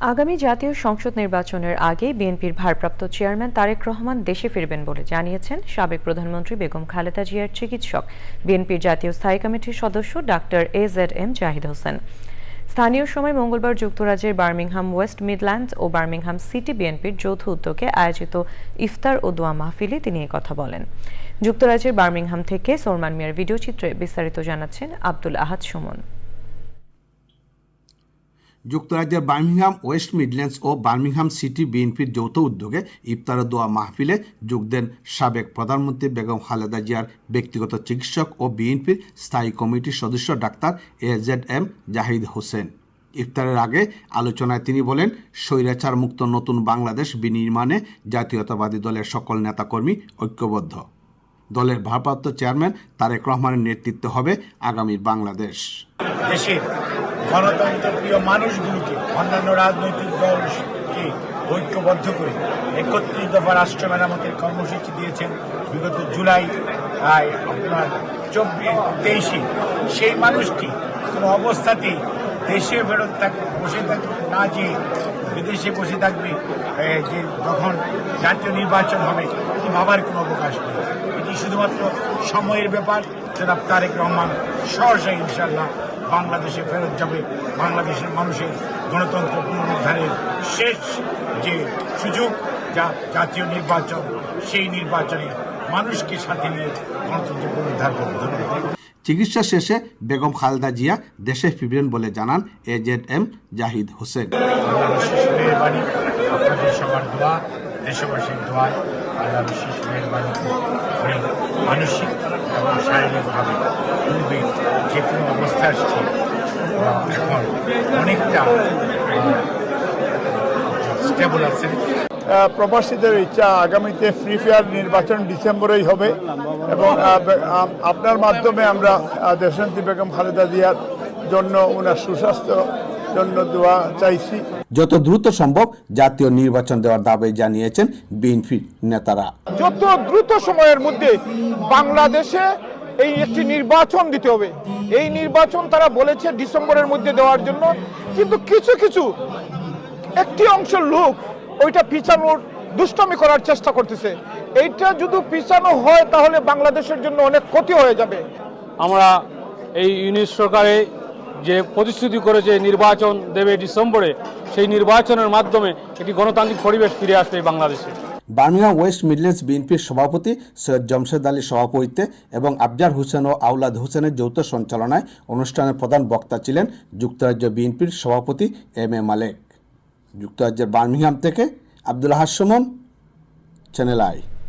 আগামী জাতীয় সংসদ নির্বাচনের আগে বিএনপির ভারপ্রাপ্ত চেয়ারম্যান তারেক রহমান দেশে ফিরবেন বলে জানিয়েছেন সাবেক প্রধানমন্ত্রী বেগম খালেদা জিয়ার চিকিৎসক। বিএনপির জাতীয় স্থায়ী কমিটির সদস্য doctor A Z M Zahid Hossain. স্থানীয় সময় মঙ্গলবার যুক্তরাজ্যের বার্মিংহাম, ওয়েস্ট মিডল্যান্ডস ও বার্মিংহাম সিটি বিএনপির যৌথ উদ্যোগে আয়োজিত ইফতার ও দোয়া মাহফিলে তিনি কথা বলেন। যুক্তরাজ্যের বার্মিংহাম থেকে সোরমান মিয়ার ভিডিও চিত্রে বিস্তারিত জানাচ্ছেন আব্দুল আহাদ সুমন। যুক্তরাজ্যের বার্মিংহাম, ওয়েস্ট মিডল্যান্ডস ও বার্মিংহাম সিটি বিএনপির যৌথ উদ্যোগে ইফতার দোয়া মাহফিলে যোগ দেন সাবেক প্রধানমন্ত্রী বেগম খালেদা জিয়ার ব্যক্তিগত চিকিৎসক ও বিএনপির স্থায়ী কমিটির সদস্য doctor A Z M Zahid Hossain. ইফতারের আগে আলোচনায় তিনি বলেন স্বৈরাচার মুক্ত নতুন বাংলাদেশ বিনির্মাণে জাতীয়তাবাদী দলের সকল নেতাকর্মী ঐক্যবদ্ধ। দলের ভারপ্রাপ্ত চেয়ারম্যান তারেক রহমানের নেতৃত্বে হবে আগামীর বাংলাদেশ। গণতন্ত্র প্রিয় মানুষগুলোকে অন্যান্য রাজনৈতিক দলকে ঐক্যবদ্ধ করে একত্রিশ দফা রাষ্ট্র মেরামতের কর্মসূচি দিয়েছেন। বিগত জুলাই আপনার চব্বিশ, তেইশে সেই মানুষটি কোনো অবস্থাতেই দেশে ফেরত থাক, বসে থাকবে না যে বিদেশে বসে থাকবে যে যখন জাতীয় নির্বাচন হবে ভাবার কোনো অবকাশ নেই। এটি শুধুমাত্র সময়ের ব্যাপার। জনাব তারেক রহমান সহসা ইনশাল্লাহ বাংলাদেশে ফেরত যাবে। বাংলাদেশের মানুষের গণতন্ত্র পুনরুদ্ধারের শেষ যে সুযোগ যা জাতীয় নির্বাচন সেই নির্বাচনে মানুষকে সাথে নিয়ে গণতন্ত্র পুনরুদ্ধার করবে। ধন্যবাদ। চিকিৎসা শেষে বেগম খালদা জিয়া দেশে ফিরবেন বলে জানান A Z M Zahid Hossain সবার দোয়া দেশবাসীর দোয়ায় আল্লাহ অবস্থায় আসছে। এখন অনেকটা স্টেবল আহ, প্রবাসীদের ইচ্ছা আগামীতে ফ্রি ফেয়ার নির্বাচন ডিসেম্বরেই হবে। এবং আপনার মাধ্যমে আমরা দেশান্তি বেগম খালেদা জিয়ার জন্য ওনার সুস্বাস্থ্য জন্য দোয়া চাইছি। যত দ্রুত সম্ভব জাতীয় নির্বাচন দেওয়ার দাবি জানিয়েছেন বিএনপি নেতারা। যত দ্রুত সময়ের মধ্যে বাংলাদেশে এই একটি নির্বাচন দিতে হবে। এই নির্বাচন তারা বলেছে ডিসেম্বরের মধ্যে দেওয়ার জন্য। কিন্তু কিছু কিছু, একটি অংশের লোক ওইটা পিছানোর দুষ্টমি করার চেষ্টা করতেছে। এইটা যদি পিছানো হয়, তাহলে বাংলাদেশের জন্য অনেক ক্ষতি হয়ে যাবে। আমরা এই ইউনিট সরকারে যে প্রতিশ্রুতি করেছে নির্বাচন দেবে ডিসেম্বরে, সেই নির্বাচনের মাধ্যমে একটি গণতান্ত্রিক পরিবেশ ফিরে আসবে বাংলাদেশে। বার্মিংহাম ওয়েস্ট মিডল্যান্ডস বিএনপির সভাপতি সৈয়দ জমশেদ আলীর সভাপতিত্বে এবং আফজার হোসেন ও আউলাদ হোসেনের যৌথ সঞ্চালনায় অনুষ্ঠানের প্রধান বক্তা ছিলেন যুক্তরাজ্য বিএনপির সভাপতি এম এ মালেক। যুক্তরাজ্যের বার্মিংহাম থেকে আব্দুল হাসমন চ্যানেল আই